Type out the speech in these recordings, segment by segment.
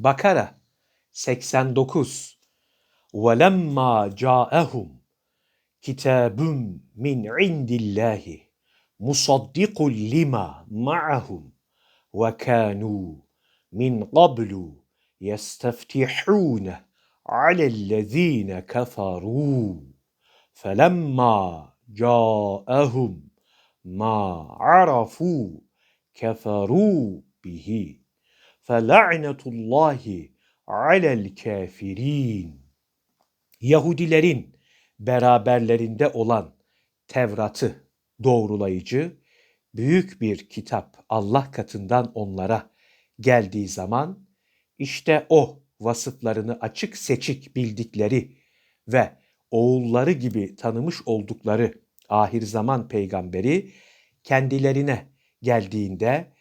Bakara 89 وَلَمَّا جَاءَهُمْ كِتَابٌ مِّنْ عِنْدِ اللّٰهِ مُصَدِّقٌ لِمَا مَعَهُمْ وَكَانُوا مِنْ قَبْلُ يَسْتَفْتِحُونَ عَلَى الَّذ۪ينَ كَفَرُوا فَلَمَّا جَاءَهُمْ مَا عَرَفُوا كَفَرُوا بِهِ Fela'netullahi alel kafirin. Yahudilerin beraberlerinde olan Tevrat'ı doğrulayıcı büyük bir kitap Allah katından onlara geldiği zaman işte o vasıflarını açık seçik bildikleri ve oğulları gibi tanımış oldukları ahir zaman peygamberi kendilerine geldiğinde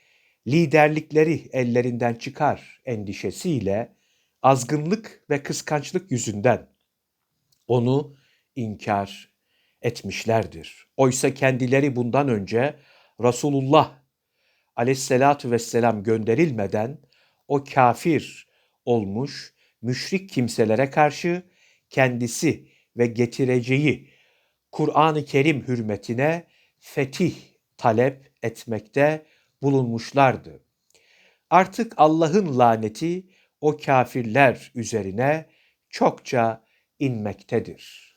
liderlikleri ellerinden çıkar endişesiyle azgınlık ve kıskançlık yüzünden onu inkar etmişlerdir. Oysa kendileri bundan önce Resulullah aleyhissalatu vesselam gönderilmeden o kafir olmuş müşrik kimselere karşı kendisi ve getireceği Kur'an-ı Kerim hürmetine fetih talep etmekte bulunmuşlardı. Artık Allah'ın laneti o kafirler üzerine çokça inmektedir.